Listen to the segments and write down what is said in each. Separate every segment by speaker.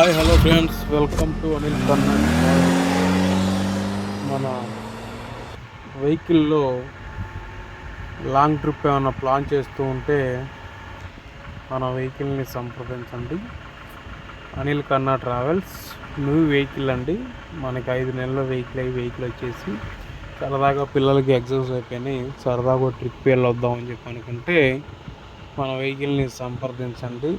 Speaker 1: Hi hello friends welcome to Anil Kanna మన వెహికల్లో long trip ఏమైనా ప్లాన్ చేస్తూ ఉంటే మన వెహికల్ని సంప్రదించండి. అనిల్ కన్నా ట్రావెల్స్ న్యూ వెహికల్ అండి. మనకి ఐదు నెలల వెహికల్ అయ్యి వెహికల్ వచ్చేసి సరదాగా పిల్లలకి ఎగ్జామ్స్ అయిపోయినాయి. సరదాగా ట్రిప్ వెళ్ళొద్దాం అని చెప్పి అనుకుంటే మన వెహికల్ని సంప్రదించండి.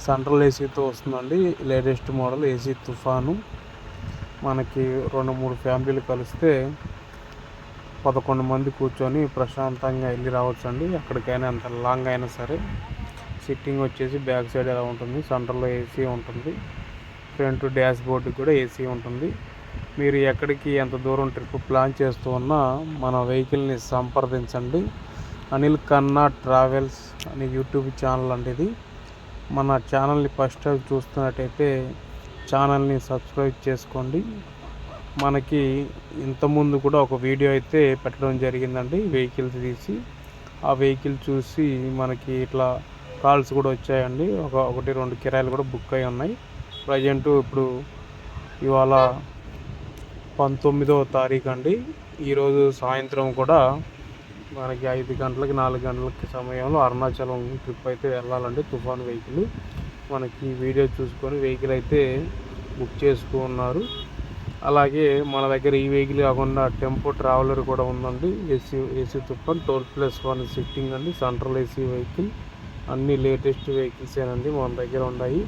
Speaker 1: సెంట్రల్ ఏసీతో వస్తుందండి. లేటెస్ట్ మోడల్ ఏసీ తుఫాను. మనకి రెండు మూడు ఫ్యామిలీలు కలిస్తే పదకొండు మంది కూర్చొని ప్రశాంతంగా వెళ్ళి రావచ్చండి. ఎక్కడికైనా ఎంత లాంగ్ అయినా సరే. సిట్టింగ్ వచ్చేసి బ్యాక్ సైడ్ ఎలా ఉంటుంది? సెంటర్లో ఏసీ ఉంటుంది. ఫ్రంట్ డ్యాష్ బోర్డు కూడా ఏసీ ఉంటుంది. మీరు ఎక్కడికి ఎంత దూరం ట్రిప్ ప్లాన్ చేస్తూ ఉన్నా మన వెహికల్ని సంప్రదించండి. అనిల్ కన్నా ట్రావెల్స్ అనే యూట్యూబ్ ఛానల్ అండి ఇది. మన ఛానల్ని ఫస్ట్ టైం చూస్తున్నట్టయితే ఛానల్ని సబ్స్క్రైబ్ చేసుకోండి. మనకి ఇంతకుముందు కూడా ఒక వీడియో అయితే పెట్టడం జరిగిందండి వెహికల్స్ తీసి. ఆ వెహికల్ చూసి మనకి ఇట్లా కాల్స్ కూడా వచ్చాయండి. ఒక ఒకటి రెండు కిరాయిలు కూడా బుక్ అయి ఉన్నాయి. ప్రజెంట్ ఇప్పుడు ఇవాళ పంతొమ్మిదవ తారీఖు అండి ఈరోజు సాయంత్రం కూడా మనకి ఐదు గంటలకి నాలుగు గంటలకి సమయంలో అరుణాచలం ట్రిప్ అయితే వెళ్ళాలండి. తుఫాన్ వెహికల్ మనకి వీడియో చూసుకొని వెహికల్ అయితే బుక్ చేసుకున్నారు అలాగే మన దగ్గర ఈ వెహికల్ కాకుండా టెంపో ట్రావెలర్ కూడా ఉందండి. ఏసీ ఏసీ తుఫాన్ టోల్ ప్లస్ వన్ సిట్టింగ్ అండి. సెంట్రల్ ఏసీ వెహికల్ అన్ని లేటెస్ట్ వెహికల్స్ ఏనండి మన దగ్గర ఉన్నాయి.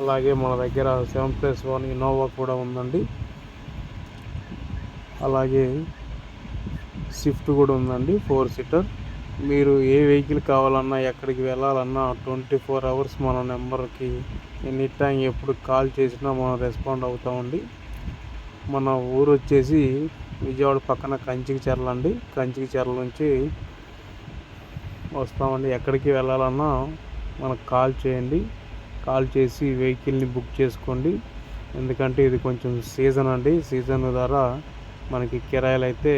Speaker 1: అలాగే మన దగ్గర సెవెన్ ప్లస్ వన్ ఇన్నోవా కూడా ఉందండి. అలాగే స్విఫ్ట్ కూడా ఉందండి ఫోర్ సీటర్. మీరు ఏ వెహికల్ కావాలన్నా ఎక్కడికి వెళ్ళాలన్నా ట్వంటీ ఫోర్ అవర్స్ మన నెంబర్కి ఎనీ టైం ఎప్పుడు కాల్ చేసినా మనం రెస్పాండ్ అవుతామండి. మన ఊరు వచ్చేసి విజయవాడ పక్కన కంచికి చెరలండి అండి. కంచికి చెరల నుంచి వస్తామండి. ఎక్కడికి వెళ్ళాలన్నా మనకు కాల్ చేయండి. కాల్ చేసి వెహికల్ని బుక్ చేసుకోండి. ఎందుకంటే ఇది కొంచెం సీజన్ అండి. సీజన్ ద్వారా మనకి కిరాయిలు అయితే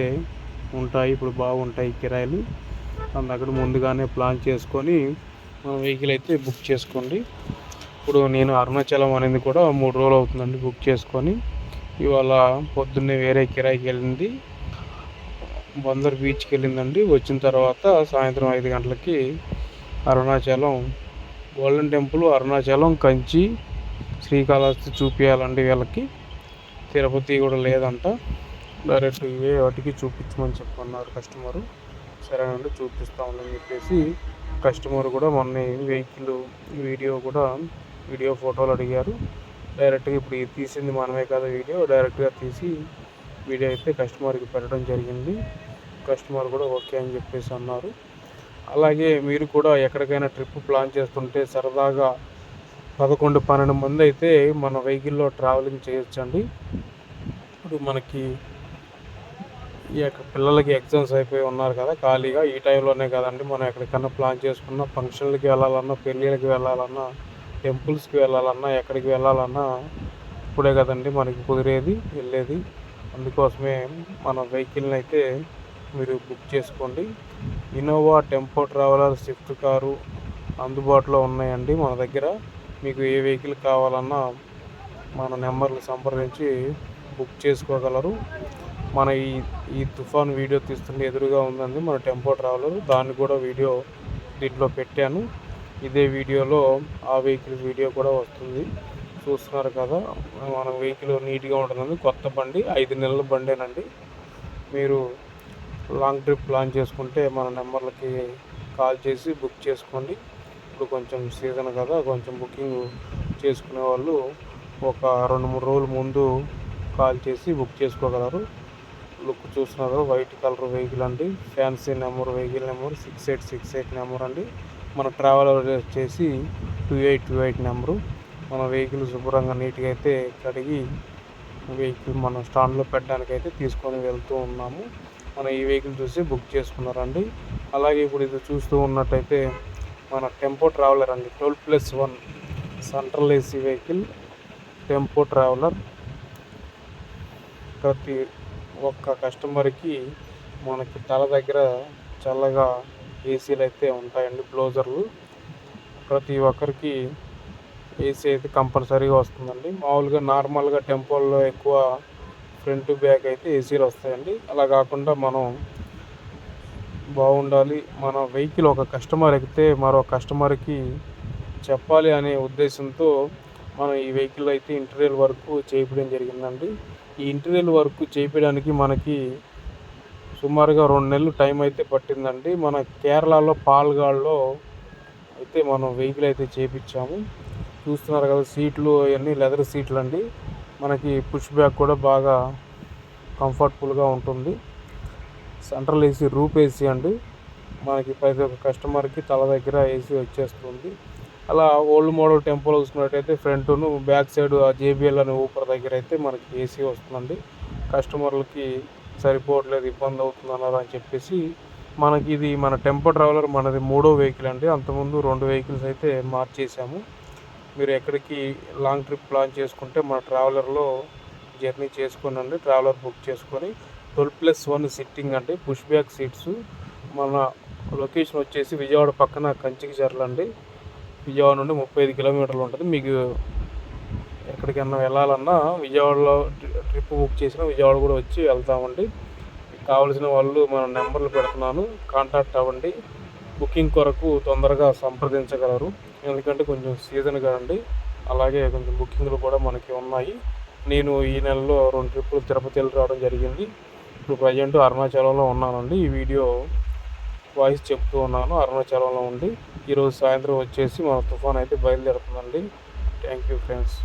Speaker 1: ఉంటాయి ఇప్పుడు బాగుంటాయి కిరాయిలు. అక్కడ ముందుగానే ప్లాన్ చేసుకొని మన వెహికల్ అయితే బుక్ చేసుకోండి. ఇప్పుడు నేను అరుణాచలం అనేది కూడా మూడు రోజులు అవుతుందండి బుక్ చేసుకొని. ఇవాళ పొద్దున్నే వేరే కిరాయికి వెళ్ళింది. బందర్ బీచ్కి వెళ్ళిందండి. వచ్చిన తర్వాత సాయంత్రం ఐదు గంటలకి అరుణాచలం గోల్డెన్ టెంపుల్ అరుణాచలం కంచి శ్రీకాళహస్తి చూపించాలండి వీళ్ళకి. తిరుపతి కూడా లేదంట. డైరెక్ట్ ఇవే వాటికి చూపించమని చెప్పన్నారు కస్టమరు. సరేనండి చూపిస్తామని చెప్పేసి కస్టమర్ కూడా మొన్న వెహికల్ వీడియో కూడా వీడియో ఫోటోలు అడిగారు. డైరెక్ట్గా ఇప్పుడు తీసింది మనమే కదా వీడియో డైరెక్ట్గా తీసి వీడియో అయితే కస్టమర్కి పెట్టడం జరిగింది. కస్టమర్ కూడా ఓకే అని చెప్పేసి అన్నారు. అలాగే మీరు కూడా ఎక్కడికైనా ట్రిప్ ప్లాన్ చేస్తుంటే సరదాగా పదకొండు పన్నెండు మంది అయితే మన వెహికల్లో ట్రావెలింగ్ చేయొచ్చండి. ఇప్పుడు మనకి ఈ యొక్క పిల్లలకి ఎగ్జామ్స్ అయిపోయి ఉన్నారు కదా ఖాళీగా ఈ టైంలోనే కదండి మనం ఎక్కడికన్నా ప్లాన్ చేసుకున్న ఫంక్షన్లకి వెళ్ళాలన్నా పెళ్ళిళ్ళకి వెళ్ళాలన్నా టెంపుల్స్కి వెళ్ళాలన్నా ఎక్కడికి వెళ్ళాలన్నా ఇప్పుడే కదండి మనకి కుదిరేది వెళ్ళేది. అందుకోసమే మన వెహికల్ని అయితే మీరు బుక్ చేసుకోండి. Innova tempo traveller Swift car అందుబాటులో ఉన్నాయండి మన దగ్గర. మీకు ఏ వెహికల్ కావాలన్నా మన నెంబర్లు సంప్రదించి బుక్ చేసుకోగలరు. మన ఈ ఈ తుఫాన్ వీడియో తీస్తుంటే ఎదురుగా ఉందండి. మన టెంపో ట్రావెలర్. దాన్ని కూడా వీడియో దీంట్లో పెట్టాను. ఇదే వీడియోలో ఆ వెహికల్ వీడియో కూడా వస్తుంది. చూస్తున్నారు కదా మన వెహికల్ నీట్గా ఉంటుందండి. కొత్త బండి ఐదు నెలల బండేనండి. మీరు లాంగ్ ట్రిప్ ప్లాన్ చేసుకుంటే మన నెంబర్లకి కాల్ చేసి బుక్ చేసుకోండి. ఇప్పుడు కొంచెం సీజన్ కదా కొంచెం బుకింగ్ చేసుకునే వాళ్ళు ఒక రెండు మూడు రోజుల ముందు కాల్ చేసి బుక్ చేసుకోగలరు. లుక్ చూస్తున్నారు. వైట్ కలర్ వెహికల్ అండి. Fancy number vehicle number six eight six eight number అండి. మన ట్రావెలర్ వచ్చేసి two eight two eight number. మన వెహికల్ శుభ్రంగా నీట్గా అయితే కడిగి వెహికల్ మన స్టాండ్లో పెట్టడానికి అయితే తీసుకొని వెళ్తూ ఉన్నాము. మన ఈ వెహికల్ చూసి బుక్ చేసుకున్నారండి. అలాగే ఇప్పుడు ఇది చూస్తూ ఉన్నట్టయితే మన టెంపో ట్రావెలర్ అండి. Twelve plus one central AC vehicle tempo traveller ప్రతి ఒక్క కస్టమర్కి మనకి తల దగ్గర చల్లగా ఏసీలు అయితే ఉంటాయండి బ్లోజర్లు. ప్రతి ఒక్కరికి ఏసీ అయితే కంపల్సరీగా వస్తుందండి. మామూలుగా నార్మల్గా టెంపోల్లో ఎక్కువ ఫ్రంట్ బ్యాక్ అయితే ఏసీలు వస్తాయండి. అలా కాకుండా మనం బాగుండాలి. మన వెహికల్ ఒక కస్టమర్ ఎక్కితే మరో కస్టమర్కి చెప్పాలి అనే ఉద్దేశంతో మనం ఈ వెహికల్ అయితే ఇంటీరియల్ వర్క్ చేయించడం జరిగిందండి. ఈ ఇంటీరియల్ వర్క్ చేయించడానికి మనకి సుమారుగా రెండు నెలలు టైం అయితే పట్టిందండి. మన కేరళలో పాల్గాడ్లో అయితే మనం వెహికల్ అయితే చేయించాము చూస్తున్నారు కదా సీట్లు అవన్నీ లెదర్ సీట్లు అండి. మనకి పుష్ బ్యాక్ కూడా బాగా కంఫర్టబుల్గా ఉంటుంది. సెంట్రల్ ఏసీ రూప్ ఏసీ అండి. మనకి ప్రతి ఒక్క కస్టమర్కి తల దగ్గర ఏసీ వచ్చేస్తుంది. అలా ఓల్డ్ మోడల్ టెంపోలో చూసుకున్నట్టయితే ఫ్రంట్ను బ్యాక్ సైడ్ ఆ జేబిఎల్ అనే ఊపర్ దగ్గర అయితే మనకి ఏసీ వస్తుందండి. కస్టమర్లకి సరిపోవట్లేదు ఇబ్బంది అవుతుంది అన్నారు అని చెప్పేసి మనకి ఇది మన టెంపో ట్రావెలర్ మనది మూడో వెహికల్ అండి. అంతకుముందు రెండు వెహికల్స్ అయితే మార్చేసాము మీరు ఎక్కడికి లాంగ్ ట్రిప్ ప్లాన్ చేసుకుంటే మన ట్రావెలర్లో జర్నీ చేసుకోనండి ట్రావెలర్ బుక్ చేసుకొని. ట్వెల్వ్ ప్లస్ వన్ సిట్టింగ్ అంటే పుష్ బ్యాక్ సీట్స్. మన లొకేషన్ వచ్చేసి విజయవాడ పక్కన కంచికి జర్లండి విజయవాడ నుండి ముప్పై ఐదు కిలోమీటర్లు ఉంటుంది. మీకు ఎక్కడికైనా వెళ్ళాలన్నా విజయవాడలో ట్రిప్ బుక్ చేసిన విజయవాడ కూడా వచ్చి వెళ్తామండి. కావలసిన వాళ్ళు మన నెంబర్లు పెడుతున్నాను. కాంటాక్ట్ అవ్వండి. బుకింగ్ కొరకు తొందరగా సంప్రదించగలరు. ఎందుకంటే కొంచెం సీజన్ కదండి అలాగే కొంచెం బుకింగ్లు కూడా మనకి ఉన్నాయి. నేను ఈ నెలలో రెండు ట్రిప్పులు తిరుపతి వెళ్ళి రావడం జరిగింది. ఇప్పుడు ప్రజెంట్ అరుణాచలంలో ఉన్నానండి. ఈ వీడియో వాయిస్ చెప్తూ ఉన్నాను. అరుణాచలంలో ఉండి ఈరోజు సాయంత్రం వచ్చేసి మన తుఫాన్ అయితే బయలుదేరుతుందండి. Thank you friends.